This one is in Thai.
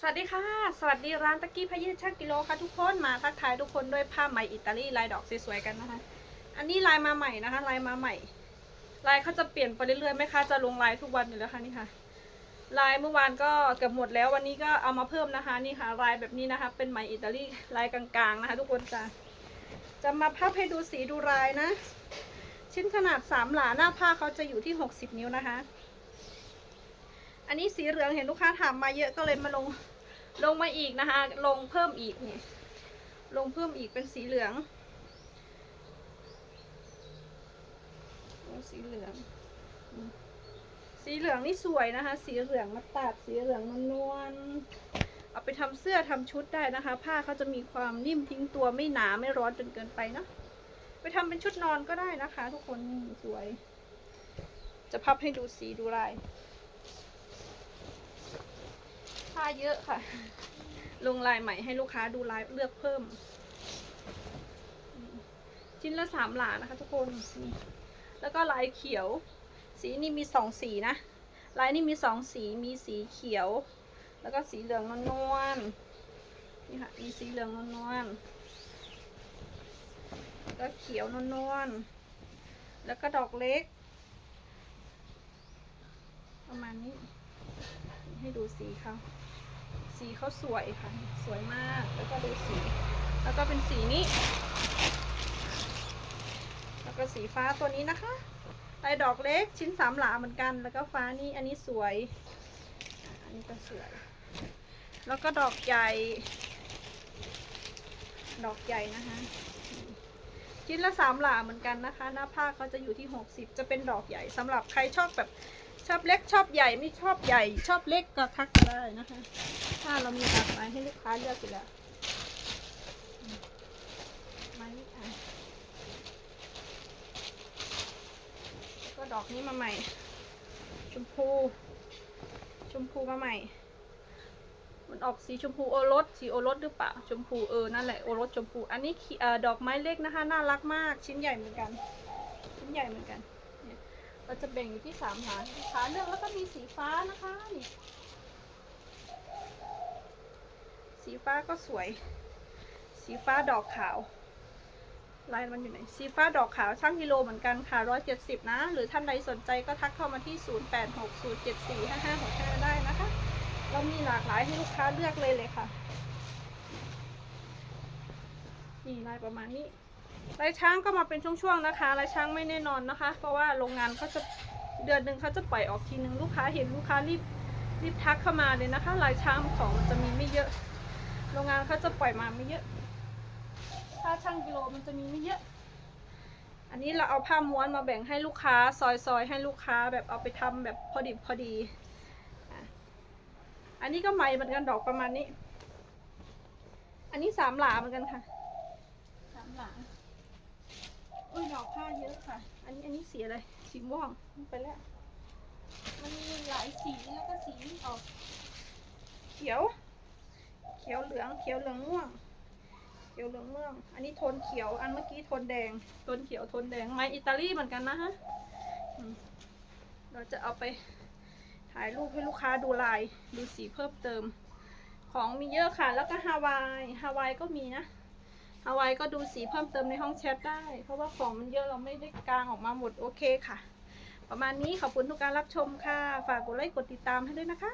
สวัสดีค่ะ สวัสดีร้านตะกี้พยืดช่างกิโลค่ะทุกคนมาทักทายทุกคนด้วยผ้าไหมอิตาลีลายดอกสวยๆกันนะคะ อันนี้ลายมาใหม่นะคะ ลายมาใหม่ ลายเขาจะเปลี่ยนไปเรื่อยๆไหมคะจะลงลายทุกวันอยู่แล้วค่ะนี่ค่ะ ลายเมื่อวานก็เกือบหมดแล้ววันนี้ก็เอามาเพิ่มนะคะนี่ค่ะ ลายแบบนี้นะคะ เป็นไหมอิตาลีลายกลางๆนะคะ ทุกคนจะจะมาพับให้ดูสีดูลายนะ ชิ้นขนาดสามหลาหน้าผ้าเขาจะอยู่ที่หกสิบนิ้วนะคะ อันนี้สีเหลืองเห็นลูกค้าถามมาเยอะก็เลยมาลงลงมาอีกนะคะ ลงเพิ่มอีกนี่ลงเพิ่มอีกเป็นสีเหลืองสีเหลือง สีเหลืองนี่สวยนะคะ สีเหลืองมาตัดสีเหลืองนวลๆเอาไปทำเสื้อทำชุดได้นะคะ ผ้าเขาจะมีความนิ่มทิ้งตัวไม่หนาไม่ร้อนจนเกินไปเนาะไปทำเป็นชุดนอนก็ได้นะคะ ทุกคนสวย จะพับให้ดูสีดูลาย ผ้า เยอะค่ะ ลงลายใหม่ให้ลูกค้าดูลายเลือกเพิ่ม ชิ้นละสามหลานะคะ ทุกคนนี่แล้วก็ลายเขียว สีนี่มีสองสีนะ ลายนี่มีสองสี มีสีเขียว แล้วก็สีเหลืองนวลๆ นี่ค่ะ มีสีเหลืองนวลๆ แล้วก็เขียวนวลๆ แล้วก็ดอกเล็ก ประมาณนี้ ให้ดูสีเขา สีเขาสวยค่ะ สวยมาก แล้วก็ดูสี แล้วก็เป็นสีนี้ แล้วก็สีฟ้าตัวนี้นะคะลายดอกเล็กชิ้นสามหลาเหมือนกัน แล้วก็ฟ้านี่อันนี้สวย อันนี้ก็สวย แล้วก็ดอกใหญ่ ดอกใหญ่นะคะ ชิ้นละสามหลาเหมือนกันนะคะ หน้าผ้าเขาจะอยู่ที่หกสิบจะเป็นดอกใหญ่สำหรับใครชอบแบบชอบเล็กชอบใหญ่ไม่ชอบใหญ่ ชอบเล็กก็ทักได้นะคะถ้าเรามีหลากหลายให้ลูกค้าเลือกอยู่แล้วอืมไม้อะก็ดอกนี้มาใหม่ ชมพู ชมพูมาใหม่ ออกสีชมพูโอรสสีโอรสหรือเปล่าชมพูเออนั่นแหละโอรสชมพู อันนี้อดอกไม้เล็กนะคะ น่ารักมากชิ้นใหญ่เหมือนกัน ชิ้นใหญ่เหมือนกันเราจะแบ่งอยู่ที่สามหางลูกค้าเลือกแล้วก็มีสีฟ้านะคะนี่สีฟ้าก็สวย สีฟ้าดอกขาวลายมันอยู่ไหน สีฟ้าดอกขาวช่างกิโลเหมือนกันค่ะร้อยเจ็ดสิบนะ หรือท่านใดสนใจก็ทักเข้ามาที่ศูนย์แปดหกศูนย์เจ็ดสี่ห้าห้าหกห้าได้ เรามีหลากหลายให้ลูกค้าเลือกเลยเลยค่ะ นี่ลายประมาณนี้ลายช้างก็มาเป็นช่วงๆนะคะลายช้างไม่แน่นอนนะคะ เพราะว่าโรงงานเขาจะเดือนหนึ่งเขาจะปล่อยออกทีนึงลูกค้าเห็นลูกค้ารีบรีบทักเข้ามาเลยนะคะลายช้างของมันจะมีไม่เยอะ โรงงานเขาจะปล่อยมาไม่เยอะ ถ้าช่างกิโลมันจะมีไม่เยอะอันนี้เราเอาผ้าม้วนมาแบ่งให้ลูกค้า ซอยๆ ให้ลูกค้าแบบเอาไปทำแบบพอดิบพอดี อันนี้ก็ไหมเหมือนกันดอกประมาณนี้ อันนี้สามหลาเหมือนกันค่ะ สามหลาอุ้ยดอกผ้าเยอะค่ะ อันนี้อันนี้สีอะไร สีม่วงไปแล้ว มันมีหลายสีแล้วก็สีออก เขียว เขียวเหลือง เขียวเหลืองม่วง เขียวเหลืองม่วง อันนี้โทนเขียว อันเมื่อกี้โทนแดง โทนเขียว โทนแดง ไม้อิตาลีเหมือนกันนะฮะอืมเราจะเอาไป ถ่ายรูปให้ลูกค้าดูลายดูสีเพิ่มเติม ของมีเยอะค่ะ แล้วก็ฮาวายฮาวายก็มีนะฮาวายก็ดูสีเพิ่มเติมในห้องแชทได้ เพราะว่าของมันเยอะเราไม่ได้กางออกมาหมดโอเคค่ะ ประมาณนี้ขอบคุณทุกการรับชมค่ะ ฝากกดไลค์กดติดตามให้ด้วยนะคะ